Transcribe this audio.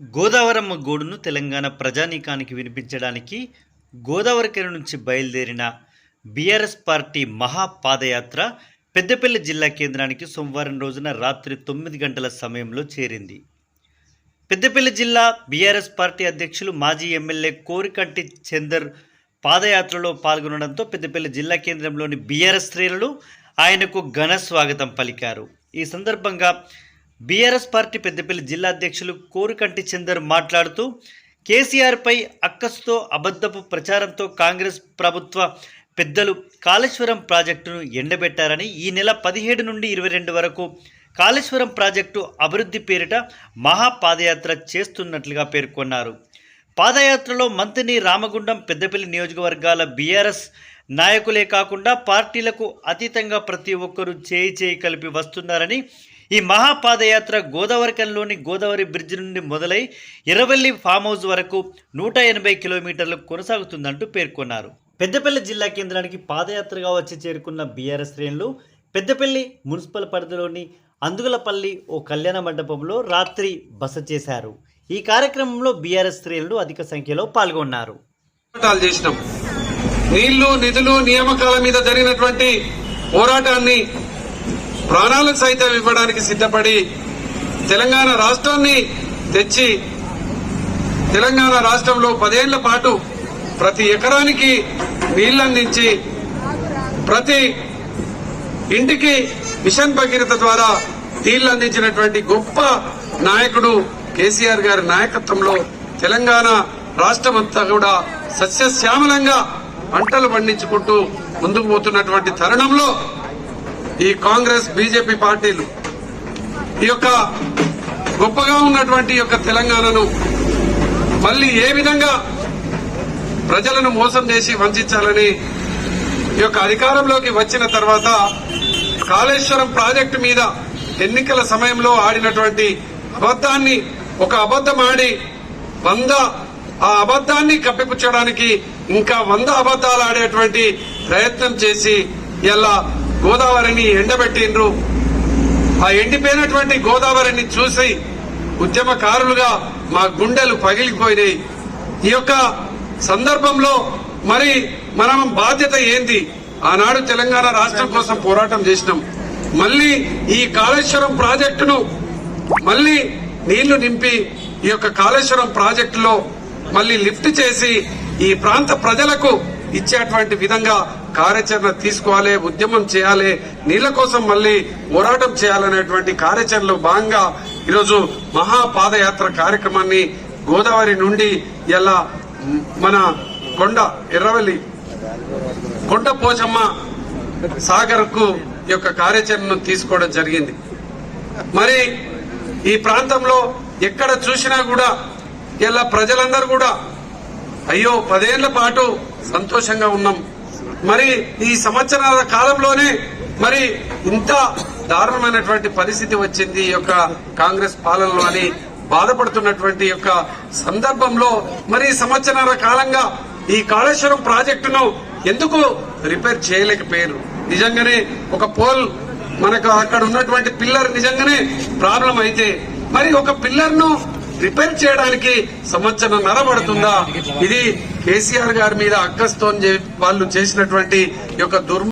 గోదావరమ్మ గోడును తెలంగాణ ప్రజానీకానికి వినిపించడానికి గోదావరికెర నుంచి బయలుదేరిన బీఆర్ఎస్ పార్టీ మహా పాదయాత్ర పెద్దపల్లి జిల్లా కేంద్రానికి సోమవారం రోజున రాత్రి తొమ్మిది గంటల సమయంలో చేరింది. పెద్దపల్లి జిల్లా బీఆర్ఎస్ పార్టీ అధ్యక్షులు మాజీ ఎమ్మెల్యే కోరికంటి చందర్ పాదయాత్రలో పాల్గొనడంతో పెద్దపల్లి జిల్లా కేంద్రంలోని బీఆర్ఎస్ శ్రేణులు ఆయనకు ఘన స్వాగతం పలికారు. ఈ సందర్భంగా బీఆర్ఎస్ పార్టీ పెద్దపల్లి జిల్లా అధ్యక్షులు కోరికంటి చందర్ మాట్లాడుతూ కేసీఆర్పై అక్కస్తో అబద్ధపు ప్రచారంతో కాంగ్రెస్ ప్రభుత్వ పెద్దలు కాళేశ్వరం ప్రాజెక్టును ఎండబెట్టారని ఈ నెల పదిహేడు నుండి ఇరవై రెండు వరకు కాళేశ్వరం ప్రాజెక్టు అభివృద్ధి పేరిట మహాపాదయాత్ర చేస్తున్నట్లుగా పేర్కొన్నారు. పాదయాత్రలో మంత్రిని రామగుండం పెద్దపల్లి నియోజకవర్గాల బీఆర్ఎస్ నాయకులే కాకుండా పార్టీలకు అతీతంగా ప్రతి ఒక్కరూ చేయి చేయి కలిపి వస్తున్నారని ఈ మహాపాదయాత్ర గోదావరికంలోని గోదావరి బ్రిడ్జ్ నుండి మొదలై ఇరవల్లి ఫామ్ హౌస్ వరకు నూట ఎనభై కిలోమీటర్లు కొనసాగుతుందంటూ పేర్కొన్నారు. పెద్దపల్లి జిల్లా కేంద్రానికి పాదయాత్రగా వచ్చి చేరుకున్న బీఆర్ఎస్ శ్రేణులు పెద్దపల్లి మున్సిపల్ పరిధిలోని అందుగులపల్లి ఓ కళ్యాణ మండపంలో రాత్రి బస చేశారు. ఈ కార్యక్రమంలో బీఆర్ఎస్ శ్రేణులు అధిక సంఖ్యలో పాల్గొన్నారు. నీళ్ళు నిధులు నియామకాల మీద జరిగినటువంటి పోరాటాన్ని ప్రాణాలకు సైతం ఇవ్వడానికి సిద్ధపడి తెలంగాణ రాష్ట్రాన్ని తెచ్చి తెలంగాణ రాష్ట్రంలో పదేళ్ళ పాటు ప్రతి ఎకరానికి నీళ్ళందించి ప్రతి ఇంటికి మిషన్ భగీరథ ద్వారా నీళ్ళు అందించినటువంటి గొప్ప నాయకుడు కేసీఆర్ గారి నాయకత్వంలో తెలంగాణ రాష్ట్రమంతా కూడా సస్యశ్యామలంగా పంటలు పండించుకుంటూ ముందుకు పోతున్నటువంటి తరుణంలో ఈ కాంగ్రెస్ బీజేపీ పార్టీలు ఈ యొక్క గొప్పగా ఉన్నటువంటి యొక్క తెలంగాణను మళ్ళీ ఏ విధంగా ప్రజలను మోసం చేసి వంచాలని ఈ యొక్క అధికారంలోకి వచ్చిన తర్వాత కాళేశ్వరం ప్రాజెక్టు మీద ఎన్నికల సమయంలో ఆడినటువంటి అబద్దాన్ని ఒక అబద్దం ఆడి వంద ఆ అబద్దాన్ని కప్పిపుచ్చడానికి ఇంకా వంద అబద్దాలు ఆడేటువంటి ప్రయత్నం చేసి ఇలా గోదావరిని ఎండబెట్టిండ్రు. ఆ ఎండిపోయినటువంటి గోదావరిని చూసి ఉద్యమకారులుగా మా గుండెలు పగిలిపోయినాయి. ఈ యొక్క సందర్భంలో మరి మనం బాధ్యత ఏంది? ఆనాడు తెలంగాణ రాష్ట్రం కోసం పోరాటం చేసినాం. మళ్ళీ ఈ కాళేశ్వరం ప్రాజెక్టును మళ్ళీ నీళ్ళు నింపి ఈ యొక్క కాళేశ్వరం ప్రాజెక్టులో మళ్ళీ లిఫ్ట్ చేసి ఈ ప్రాంత ప్రజలకు ఇచ్చేటువంటి విధంగా కార్యాచరణ తీసుకోవాలి ఉద్యమం చేయాలి నీళ్ళ కోసం మళ్ళీ పోరాటం చేయాలనేటువంటి కార్యాచరణలో భాగంగా ఈరోజు మహాపాదయాత్ర కార్యక్రమాన్ని గోదావరి నుండి ఎలా మన కొండ ఎర్రవల్లి కొండ పోచమ్మ సాగర్కు యొక్క కార్యాచరణను తీసుకోవడం జరిగింది. మరి ఈ ప్రాంతంలో ఎక్కడ చూసినా కూడా ఇలా ప్రజలందరూ కూడా అయ్యో పదేళ్ళ పాటు సంతోషంగా ఉన్నాం. మరి ఈ సంవత్సరాల కాలంలోనే మరి ఇంత దారుణమైనటువంటి పరిస్థితి వచ్చింది ఈ యొక్క కాంగ్రెస్ పాలనలో అని బాధపడుతున్నటువంటి యొక్క సందర్భంలో మరి సంవత్సరాల కాలంగా ఈ కాళేశ్వరం ప్రాజెక్టును ఎందుకు రిపేర్ చేయలేకపోయారు నిజంగానే ఒక పోల్ మనకు అక్కడ ఉన్నటువంటి పిల్లర్ నిజంగానే ప్రాబ్లం అయితే మరి ఒక పిల్లర్ను రిపేర్ చేయడానికి సంవత్సరం నరబడుతుందా ఇది కేసీఆర్ గారి మీద అక్కస్తో వాళ్ళు చేసినటువంటి యొక్క దుర్మ